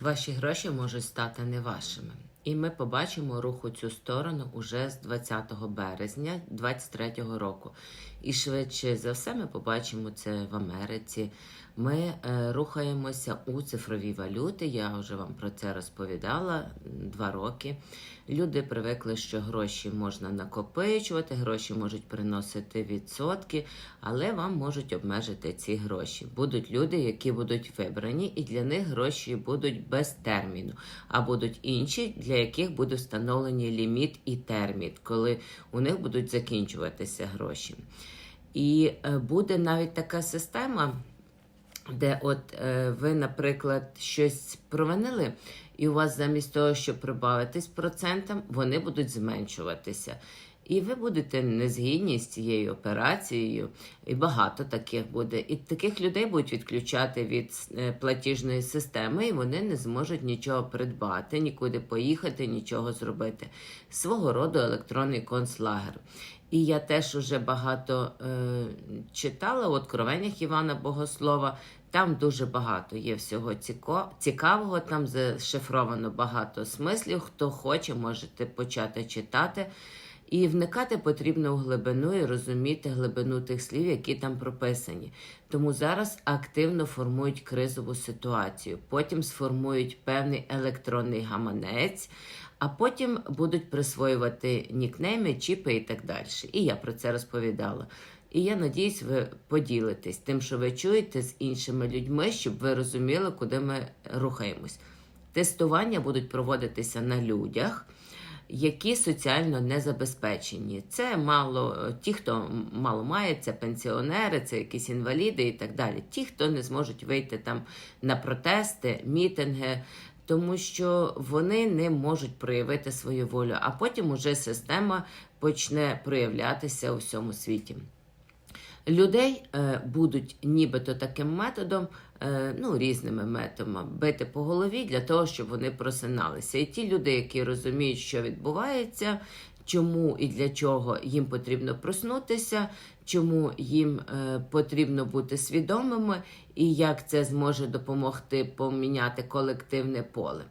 Ваші гроші можуть стати не вашими. І ми побачимо рух у цю сторону уже з 20 березня 2023 року. І швидше за все ми побачимо це в Америці. Ми е, рухаємося у цифрові валюти. Я вже вам про це розповідала два роки. Люди привикли, що гроші можна накопичувати, гроші можуть приносити відсотки, але вам можуть обмежити ці гроші. Будуть люди, які будуть вибрані, і для них гроші будуть без терміну, а будуть інші, для яких буде встановлені ліміт і термін, коли у них будуть закінчуватися гроші. І е, буде навіть така система, де от е, ви, наприклад, щось провинили, і у вас замість того, щоб прибавитись процентам, вони будуть зменшуватися. І ви будете не згідні з цією операцією, і багато таких буде. І таких людей будуть відключати від е, платіжної системи, і вони не зможуть нічого придбати, нікуди поїхати, нічого зробити. Свого роду електронний концлагер. І я теж уже багато е, читала у откровеннях Івана Богослова. Там дуже багато є всього цікавого, там зашифровано багато смислів. Хто хоче, можете почати читати. І вникати потрібно в глибину і розуміти глибину тих слів, які там прописані. Тому зараз активно формують кризову ситуацію. Потім сформують певний електронний гаманець, а потім будуть присвоювати нікнейми, чіпи і так далі. І я про це розповідала. І я надіюсь, ви поділитесь тим, що ви чуєте з іншими людьми, щоб ви розуміли, куди ми рухаємось. Тестування будуть проводитися на людях які соціально не забезпечені. Це мало ті, хто мало має, це пенсіонери, це якісь інваліди і так далі. Ті, хто не зможуть вийти там на протести, мітинги. Тому що вони не можуть проявити свою волю, а потім уже система почне проявлятися у всьому світі. Людей е, будуть нібито таким методом, е, ну різними методами бити по голові для того, щоб вони просиналися. І ті люди, які розуміють, що відбувається, чому і для чого їм потрібно проснутися, чому їм е, потрібно бути свідомими, і як це зможе допомогти поміняти колективне поле.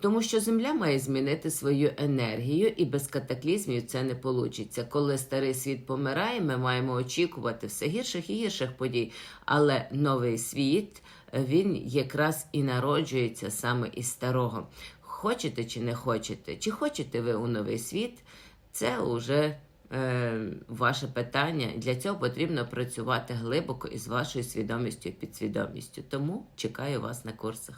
Тому що Земля має змінити свою енергію, і без катаклізмів це не вийде. Коли старий світ помирає, ми маємо очікувати все гірших і гірших подій. Але новий світ він якраз і народжується саме із старого. Хочете чи не хочете? Чи хочете ви у новий світ? Це вже е, ваше питання. Для цього потрібно працювати глибоко із вашою свідомістю і підсвідомістю. Тому чекаю вас на курсах.